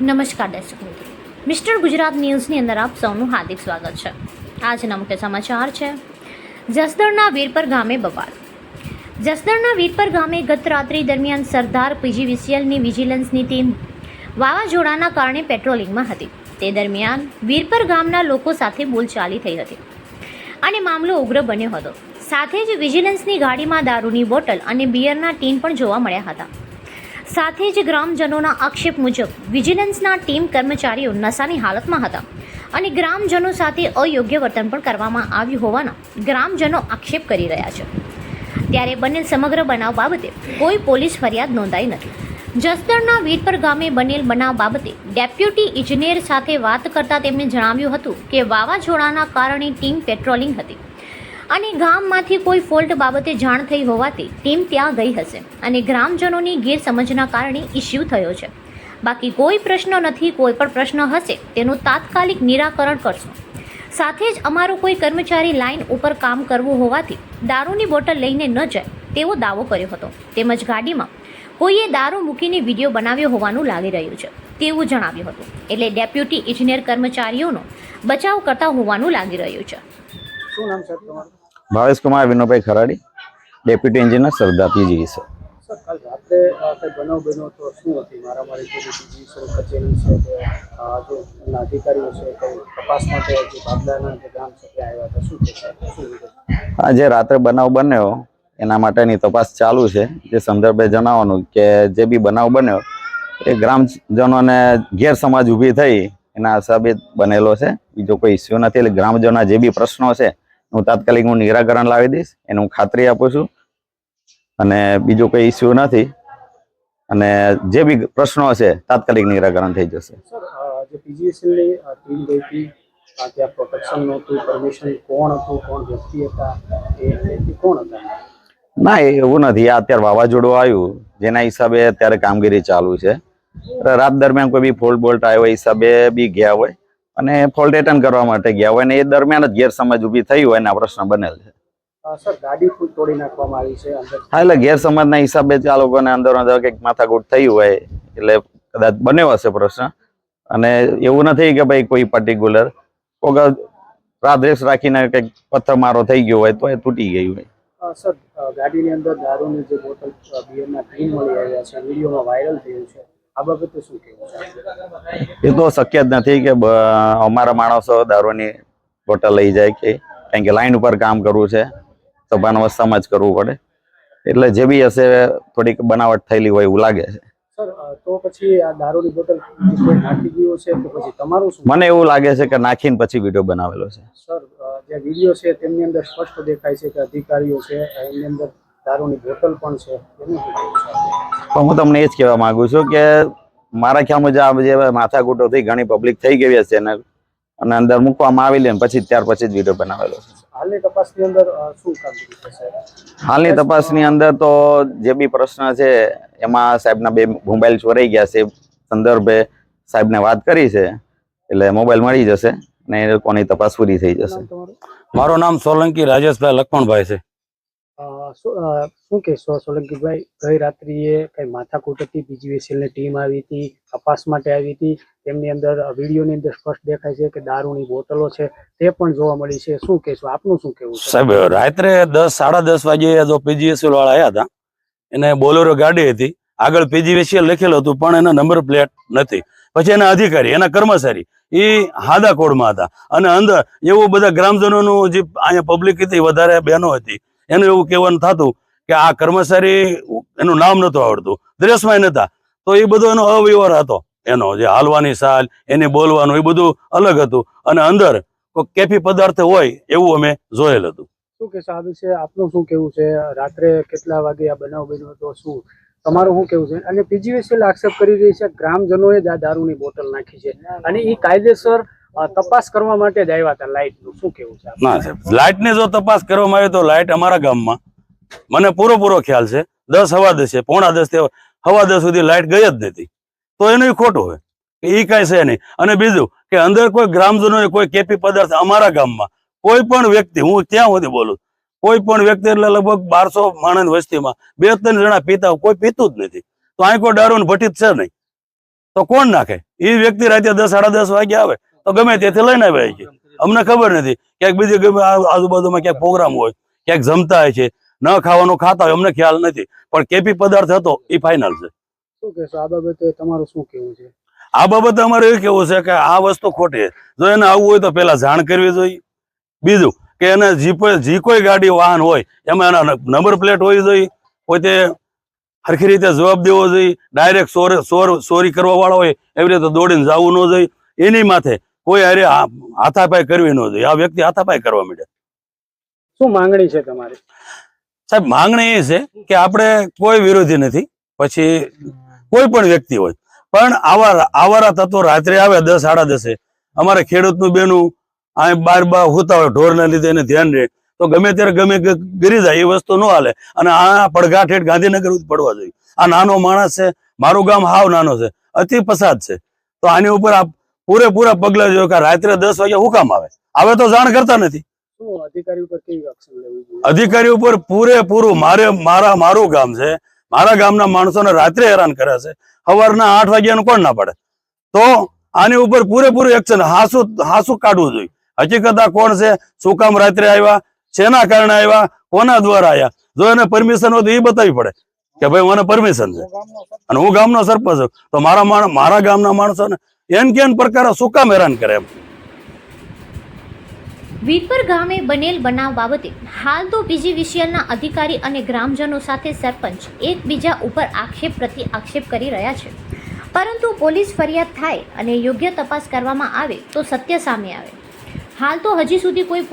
નમસ્કાર દર્શક મિત્રો. મિસ્ટર ગુજરાત ન્યૂઝની અંદર આપ સૌનું હાર્દિક સ્વાગત છે. આજના મુખ્ય સમાચાર છે. જસદણના વીરપર ગામે બબાલ. જસદણના વીરપર ગામે ગત રાત્રિ દરમિયાન સરદાર પીજીવીસીએલની વિજિલન્સની ટીમ વાવાઝોડાના કારણે પેટ્રોલિંગમાં હતી. તે દરમિયાન વીરપર ગામના લોકો સાથે બોલચાલી થઈ હતી અને મામલો ઉગ્ર બન્યો હતો. સાથે જ વિજિલન્સની ગાડીમાં દારૂની બોટલ અને બિયરના ટીન પણ જોવા મળ્યા હતા. સાથે જ ગ્રામજનોના આક્ષેપ મુજબ, વિજિલન્સના ટીમ કર્મચારીઓ નશાની હાલતમાં હતા અને ગ્રામજનો સાથે અયોગ્ય વર્તન પણ કરવામાં આવ્યું હોવાના ગ્રામજનો આક્ષેપ કરી રહ્યા છે. ત્યારે બનેલ સમગ્ર બનાવ બાબતે કોઈ પોલીસ ફરિયાદ નોંધાઈ નથી. જસદણના વીરપર ગામે બનેલ બનાવ બાબતે ડેપ્યુટી ઇજનેર સાથે વાત કરતા તેમણે જણાવ્યું હતું કે વાવાઝોડાના કારણે ટીમ પેટ્રોલિંગ હતી. અને ગામમાંથી કોઈ ફોલ્ટ બાબતે જાણ થઈ હોવાથી ટીમ ત્યાં ગઈ હશે અને ગ્રામજનોની ગેરસમજના કારણે ઇસ્યુ થયો છે. બાકી કોઈ પ્રશ્ન નથી, કોઈ પણ પ્રશ્ન હશે, તેનું તાત્કાલિક નિરાકરણ કરશું. સાથે જ અમારો કોઈ કર્મચારી લાઇન ઉપર કામ કરવું હોવાથી દારૂની બોટલ લઈને ન જાય તેવો દાવો કર્યો હતો. તેમજ ગાડીમાં કોઈએ દારૂ મૂકીને વીડિયો બનાવ્યો હોવાનું લાગી રહ્યું છે, તેવું જણાવ્યું હતું. એટલે ડેપ્યુટી ઇજનેર કર્મચારીઓનો બચાવ કરતા હોવાનું લાગી રહ્યું છે. શું નામ સર તમારું? Bhavesh Kumar Vinobhai Kharadi deputy engineer Sardar PG sir જે રાત્રે બનાવ બન્યો એના માટેની તપાસ ચાલુ છે. જે સંદર્ભે જણાવવાનું કે જે બી બનાવ બન્યો એ ગ્રામજનોને ગેરસમજ ઊભી થઈ એના હિસાબે બનેલો છે. બીજો કોઈ ઇસ્યુ નથી એટલે ગ્રામજનોના જે બી પ્રશ્નો છે હું તાત્કાલિક હું નિરાકરણ લાવી દઈશ એનું હું ખાતરી આપું છું. અને બીજો કોઈ ઇસ્યુ નથી. અને જે બી પ્રશ્નો છે તાત્કાલિક નિરાકરણ થઈ જશે. ના એવું નથી. આ અત્યારે વાવાઝોડું આવ્યું. જેના હિસાબે અત્યારે કામગીરી ચાલુ છે. રાત દરમિયાન કોઈ બી ફોલ્ટ બોલ્ટ આવ્યો હિસાબે બી ગયા હોય. અને ફોલ્ટ રિટર્ન કરવા માટે ગયા હોય અને એ દરમિયાન જ ગેરસમજ ઊભી થઈ હોય અને આ પ્રશ્ન બનેલ છે. હા એટલે ગેરસમજના હિસાબે જ આ લોકોને અંદર અંદર કંઈક માથાકૂટ થઈ હોય એટલે કદાચ બન્યો હશે પ્રશ્ન. અને એવું નથી કે ભાઈ કોઈ પર્ટિક્યુલર કોઈક રાધરેસ રાખીને કંઈક પથ્થરમારો થઈ ગયો હોય તો એ તૂટી ગયું હોય. સર ગાડીની અંદર દારૂની જે બોટલ બિયરના ટીન મળી આવ્યા છે વિડીયોમાં વાયરલ થયું છે. આ બાબતે શું કહેવું એ તો શક્ય જ નથી કે અમારા માણસો દારૂની બોટલ લઈ જાય કે કારણ કે લાઈન ઉપર કામ કરવું છે સભાન અવસ્થામાં જ કરવું પડે. એટલે જે બી હશે થોડીક બનાવટ થયેલી હોય એવું લાગે છે. સર તો પછી આ દારૂની બોટલ નાખી ગયો છે તો પછી તમારું શું? મને એવું લાગે છે કે નાખીને પછી વીડિયો બનાવેલો છે. સર જે વીડિયો છે તેમની અંદર સ્પષ્ટ દેખાય છે કે અધિકારીઓ છે એમની અંદર દારૂની બોટલ પણ છે? પણ હું તમને એ જ કહેવા માંગુ છું કે મારા ખ્યાલ મુજબ આ જે માથાકૂટો થઈ ઘણી પબ્લિક થઈ ગઈ હશે ને અને અંદર મૂકવામાં આવેલી ને પછી ત્યાર પછી જ વીડિયો બનાવેલો હાલની તપાસની અંદર અ, શું કામગીરી થશે હાલની તપાસની અંદર તો જે બી પ્રશ્ન છે એમાં સાહેબના બે મોબાઈલ ચોરાઈ ગયા છે. સંદર્ભે સાહેબને વાત કરી છે એટલે મોબાઈલ મળી જશે અને એ લોકોની તપાસ પૂરી થઈ જશે. મારું નામ સોલંકી રાજેશભાઈ લખમણભાઈ છે. શું કહેશો? સોલંકીભાઈ, ગઈ રાત્રિએ કઈ માથાકૂટ હતી? બીજીવીસીએલની ટીમ આવી હતી? તપાસ માટે આવી હતી? તેમની અંદર વિડીયોની અંદર સ્પષ્ટ દેખાય છે કે દારૂની બોટલો છે. તે પણ જોવા મળી છે. શું કહેશો? આપનું શું કહેવું સાહેબ, રાત્રે દસ, સાડા દસ વાગે જો પીજીએસએલ વાળા આવ્યા હતા, એને બોલેરો ગાડી હતી. આગળ પીજીવીસીએલ લખેલું હતું, પણ એના નંબર પ્લેટ નથી. પછી એના અધિકારી, એના કર્મચારી એ હાદા કોડમાં હતા. અને અંદર એવું બધા ગ્રામજનોનું જે અહીંયા પબ્લિક હતી, વધારે બહેનો હતી એનું એવું કહેવાનું થતું કે આ કર્મચારી એનું નામ નતું આવડતું, દ્રેસમાં નતા તો એ બધો એનો અવ્યવહાર હતો. એનો જે હાલવાની સાલ, એને બોલવાનું, એ બધું અલગ હતું. અને અંદર કેફી પદાર્થ હોય એવું અમે જોયેલ હતું. શું કે સાહેબ છે, આપનું શું કેવું છે? રાત્રે કેટલા વાગે આ બનાવ બન્યો હતો, શું? તમારું શું કેવું છે? અને પીજીવીસીએલ આક્ષેપ કરી રહી છે, ગ્રામજનોએ જ આ દારૂની બોટલ નાખી છે. અને એ કાયદેસર તપાસ કરવા માટે જ આવ્યા હતા લાઇટનું. શું કેવું છે ના સાહેબ, લાઇટની જો તપાસ કરવામાં આવે તો લાઇટ અમારા ગામમાં. મને પૂરો પૂરો ખ્યાલ છે. દસ હવા દસે પોણા દસ હવા દસ સુધી લાઇટ ગઈ જ નથી. તો એનું ખોટું હોય. એ કઈ છે નહીં. અને બીજું કે અંદર કોઈ ગ્રામજનો કોઈ કેપી પદાર્થ અમારા ગામમાં, કોઈ પણ વ્યક્તિ, હું ત્યાં સુધી બોલું, કોઈ પણ વ્યક્તિ એટલે લગભગ બારસો માણસ વસ્તીમાં, બે ત્રણ જણા પીતા કોઈ પીતું જ નથી. તો અહીં કોઈ દારૂ જ છે નહીં. તો કોણ નાખે? એ વ્યક્તિ રાતે દસ, સાડા દસ વાગે આવે. તો ગમે તેથી લઈને આવે છે અમને ખબર નથી. ક્યાંક બીજી ગમે આજુબાજુમાં ક્યાંક પ્રોગ્રામ હોય ક્યાંક જમતા હોય છે. ન ખાવાનું ખાતા હોય અમને ખ્યાલ નથી. પણ કેપી પદાર્થ હતો એ ફાઇનલ છે. શું કહેશો? આ બાબતે તમારું શું કહેવું છે? આ બાબતે અમારે એવું કેવું છે કે આ વસ્તુ ખોટી જો એને આવવું હોય તો પેલા જાણ કરવી જોઈએ. બીજું કે એને જી કોઈ જી કોઈ ગાડી વાહન હોય એમાં એના નંબર પ્લેટ હોવી જોઈએ. પોતે સરખી રીતે જવાબ દેવો જોઈએ. ડાયરેક્ટ ચોર ચોર ચોરી કરવા વાળો હોય એવી રીતે દોડીને જવું ન જોઈએ. એની માથે કોઈ અરે હાથાપાઈ કરવી ન જોઈએ. આ વ્યક્તિ હાથાપાઈ કરવા માંડે. શું માંગણી છે તમારી? સાહેબ માંગણી એ છે કે આપણે કોઈ વિરોધી નથી. પછી કોઈ પણ વ્યક્તિ હોય. પણ આવા આવારા તત્વો રાત્રે આવે દસ સાડા દસે. અમારે ખેડૂતનું બેનું આ બાર બાર હોતા હોય ઢોરના લીધે એને ધ્યાન રહે. તો ગમે ત્યારે ગમે ગરી જાય એ વસ્તુ ન હાલે. અને આ પડઘાટ હેઠ ગાંધીનગર પડવા જોઈએ. આ નાનો માણસ છે. મારું ગામ હાવ નાનો છે. અતિ પસાદ છે. તો આની ઉપર આ પૂરેપૂરા પગલા જોઈએ કે રાત્રે દસ વાગે હું કામ આવે? હવે તો જાણ કરતા નથી. અધિકારી ઉપર પૂરેપૂરું મારે મારા મારું ગામ છે. મારા ગામના માણસોને રાત્રે હેરાન કરે છે. સવારના આઠ વાગ્યાનું કોણ ના પડે? તો આની ઉપર પૂરેપૂરું એક્શન હાસુ હાસુ કાઢવું જોઈએ. હકીકત આ કોણ છે? શું કામ રાત્રે આવ્યા? શેના કારણે આવ્યા? કોના દ્વારા આવ્યા? જો એને પરમિશન હોય તો એ બતાવી પડે કે ભાઈ મને પરમિશન છે. અને હું ગામનો સરપંચ છું. તો મારા મારા ગામના માણસોને એન કેન પ્રકારે શું કામ હેરાન કરે એમ? વીરપર ગામે બનેલ બનાવ બાબતે હાલ તો પીજીવીસીએલના અધિકારી અને ગ્રામજનો સાથે સરપંચ એકબીજા ઉપર આક્ષેપ પ્રતિ આક્ષેપ કરી રહ્યા છે. પરંતુ પોલીસ ફરિયાદ થાય અને યોગ્ય તપાસ કરવામાં આવે તો સત્ય સામે આવે. હાલ તો હજી સુધી કોઈ